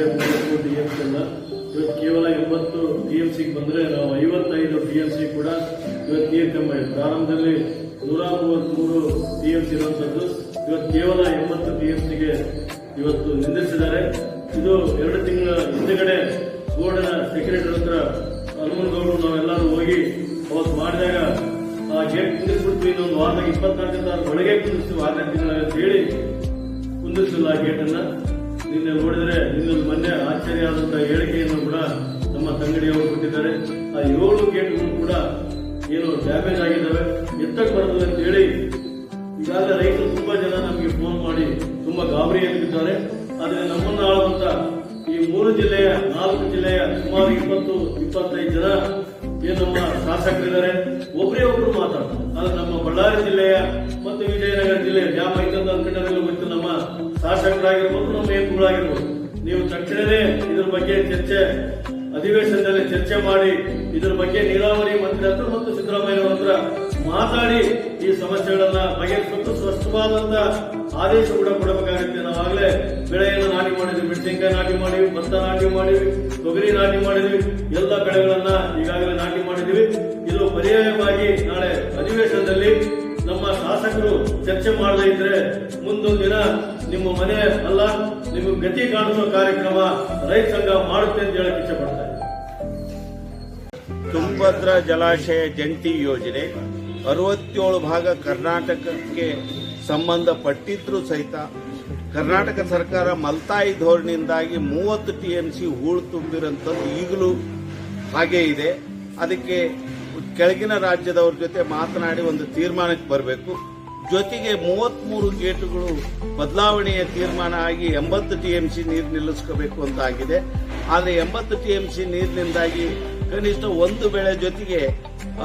M ಅಲ್ಲ. ಇವತ್ತು ಕೇವಲ ಎಂಬತ್ತು ಡಿ ಎಂ ಸಿಗೆ ಬಂದ್ರೆ ನಾವು ಐವತ್ತೈದು ಡಿ ಎಂ ಸಿ ಕೂಡ ಇವತ್ತು ನೀರು ಕಮ್ಮಿ. ಪ್ರಾರಂಭದಲ್ಲಿ ನೂರ ಮೂವತ್ತ್ಮೂರು ಡಿ ಎಂ ಸಿ ಇರುವಂತದ್ದು ಇವತ್ತು ಕೇವಲ ಎಂಬತ್ತು ಡಿ ಎಂ ಸಿಗೆ ಇವತ್ತು ನಿಂದಿಸಿದ್ದಾರೆ ಇದು ಎರಡು ತಿಂಗಳ ಹಿಂದೆಗಡೆ ಬೋರ್ಡಿನ ಸೆಕ್ರೆಟರಿ ಹತ್ರ ಹನುಮನಗೌಡರು ನಾವೆಲ್ಲರೂ ಹೋಗಿ ಅವತ್ತು ಮಾಡಿದಾಗ ಆ ಗೇಟ್ ಕುಂದಿಸ್ಬಿಡ್ತೀವಿ ಇನ್ನೊಂದು ವಾರದಾಗ ಇಪ್ಪತ್ನಾಲ್ಕು ತಾರೀಕು ಒಳಗೆ ಕುಂದಿಸ್ತೀವಿ. ಆರನೇ ತಿಂಗಳ ಅಂತ ಹೇಳಿ ಕುಂದಿಸಿಲ್ಲ ಆ ಗೇಟನ್ನು ನಿನ್ನೆ ನೋಡಿದ ಮೊನ್ನೆ ಆಶ್ಚರ್ಯ ಆದಂತಹ ಹೇಳಿಕೆಯನ್ನು ಕೂಡ ನಮ್ಮ ತಂಗಡಿಯವರು ಕೊಟ್ಟಿದ್ದಾರೆ. ಆ ಏಳು ಗೇಟ್ಗಳು ಕೂಡ ಏನು ಡ್ಯಾಮೇಜ್ ಆಗಿದ್ದಾವೆ. ಎತ್ತಕ್ಕೆ ಬರ್ತದೆ ಅಂತ ಹೇಳಿ ಈಗಾಗಲೇ ರೈತರು ತುಂಬಾ ಜನ ನಮಗೆ ಫೋನ್ ಮಾಡಿ ತುಂಬಾ ಗಾಬರಿಯಲ್ಲಿದ್ದಾರೆ ಆದರೆ ನಮ್ಮನ್ನ ಆಳುವಂತ ಈ ಮೂರು ಜಿಲ್ಲೆಯ, ನಾಲ್ಕು ಜಿಲ್ಲೆಯ ಸುಮಾರು ಇಪ್ಪತ್ತು, ಇಪ್ಪತ್ತೈದು ಜನ ಏನು ನಮ್ಮ ಶಾಸಕರಿದ್ದಾರೆ. ಒಬ್ಬರೇ ಒಬ್ರು ಮಾತಾಡ್ತಾರೆ. ಆದ್ರೆ ನಮ್ಮ ಬಳ್ಳಾರಿ ಜಿಲ್ಲೆಯ ಮತ್ತು ವಿಜಯನಗರ ಜಿಲ್ಲೆ ಡ್ಯಾಮ್ ಐತಂತ ಅನ್ಕೊಂಡಾಗಲೂ ಗೊತ್ತು ನಮ್ಮ ಶಾಸಕರಾಗಿರ್ಬೋದು, ನಮ್ಮ ಎಂಪುಗಳಾಗಿರ್ಬೋದು ನೀವು ತಕ್ಷಣವೇ ಇದ್ರ ಬಗ್ಗೆ ಚರ್ಚೆ, ಅಧಿವೇಶನದಲ್ಲಿ ಚರ್ಚೆ ಮಾಡಿ ಇದ್ರ ಬಗ್ಗೆ ನೀರಾವರಿ ಮಂತ್ರಿ ಹತ್ರ ಮತ್ತು ಸಿದ್ದರಾಮಯ್ಯ ಹತ್ರ ಮಾತಾಡಿ ಈ ಸಮಸ್ಯೆಗಳನ್ನ ಬಗೆಹರಿಸಬೇಕು ಸ್ಪಷ್ಟವಾದಂತ ಆದೇಶ ಕೂಡ ಕೊಡಬೇಕಾಗುತ್ತೆ. ನಾವಾಗಲೇ ಬೆಳೆಯನ್ನು ನಾಟಿ ಮಾಡಿದ್ವಿ, ಮೆಣಸಿನಕಾಯಿ ನಾಟಿ ಮಾಡಿವಿ ಭತ್ತ ನಾಟಿ ಮಾಡಿವಿ ತೊಗರಿ ನಾಟಿ ಮಾಡಿದ್ವಿ, ಎಲ್ಲ ಬೆಳೆಗಳನ್ನ ಈಗಾಗಲೇ ನಾಟಿ ಮಾಡಿದ್ವಿ. ಇದು ಪರ್ಯಾಯವಾಗಿ ನಾಳೆ ಅಧಿವೇಶನದಲ್ಲಿ ನಮ್ಮ ಶಾಸಕರು ಚರ್ಚೆ ಮಾಡದೇ ಇದ್ರೆ ಮುಂದೊಂದು ದಿನ ನಿಮ್ಮ ಮನೆ ಅಲ್ಲ, ನಿಮ್ಮ ಗತಿ ಕಾಣುವ ಕಾರ್ಯಕ್ರಮ ರೈತ ಸಂಘ ಮಾಡುತ್ತೆ ಅಂತ ಹೇಳಕ್ ಇಚ್ಛೆ ಪಡ್ತಾರೆ. ತುಂಗಭದ್ರಾ ಜಲಾಶಯ ಜಂಟಿ ಯೋಜನೆ, ಅರವತ್ತೇಳು ಭಾಗ ಕರ್ನಾಟಕಕ್ಕೆ ಸಂಬಂಧಪಟ್ಟಿದ್ರು ಸಹಿತ ಕರ್ನಾಟಕ ಸರ್ಕಾರ ಮಲ್ತಾಯಿ ಧೋರಣೆಯಿಂದಾಗಿ ಮೂವತ್ತು ಟಿಎಂಸಿ ಹೂಳು ತುಂಬಿರುವಂಥದ್ದು ಈಗಲೂ ಹಾಗೇ ಇದೆ ಅದಕ್ಕೆ ಕೆಳಗಿನ ರಾಜ್ಯದವ್ರ ಜೊತೆ ಮಾತನಾಡಿ ಒಂದು ತೀರ್ಮಾನಕ್ಕೆ ಬರಬೇಕು. ಜೊತೆಗೆ ಮೂವತ್ಮೂರು ಗೇಟುಗಳು ಬದಲಾವಣೆಯ ತೀರ್ಮಾನ ಆಗಿ ಎಂಬತ್ತು ಟಿಎಂಸಿ ನೀರು ನಿಲ್ಲಿಸ್ಕೋಬೇಕು ಅಂತ ಆಗಿದೆ ಆದರೆ ಎಂಬತ್ತು ಟಿಎಂಸಿ ನೀರಿನಿಂದಾಗಿ ಕನಿಷ್ಠ ಒಂದು ಬೆಳೆ ಜೊತೆಗೆ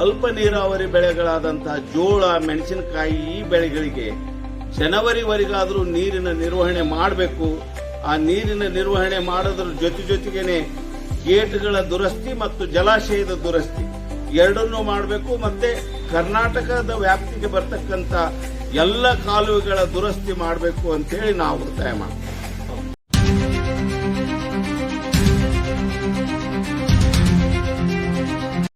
ಅಲ್ಪ ನೀರಾವರಿ ಬೆಳೆಗಳಾದಂತಹ ಜೋಳ, ಮೆಣಸಿನಕಾಯಿ ಈ ಬೆಳೆಗಳಿಗೆ ಜನವರಿವರೆಗಾದರೂ ನೀರಿನ ನಿರ್ವಹಣೆ ಮಾಡಬೇಕು. ಆ ನೀರಿನ ನಿರ್ವಹಣೆ ಮಾಡೋದ್ರ ಜೊತೆ ಜೊತೆಗೇನೆ ಗೇಟ್ಗಳ ದುರಸ್ತಿ ಮತ್ತು ಜಲಾಶಯದ ದುರಸ್ತಿ. ಎರಡನ್ನೂ ಮಾಡಬೇಕು ಮತ್ತೆ ಕರ್ನಾಟಕದ ವ್ಯಾಪ್ತಿಗೆ ಬರ್ತಕ್ಕಂಥ ಎಲ್ಲ ಕಾಲುವೆಗಳ ದುರಸ್ತಿ ಮಾಡಬೇಕು ಅಂತೇಳಿ ನಾವು ಒತ್ತಾಯ ಮಾಡ್ತೀವಿ.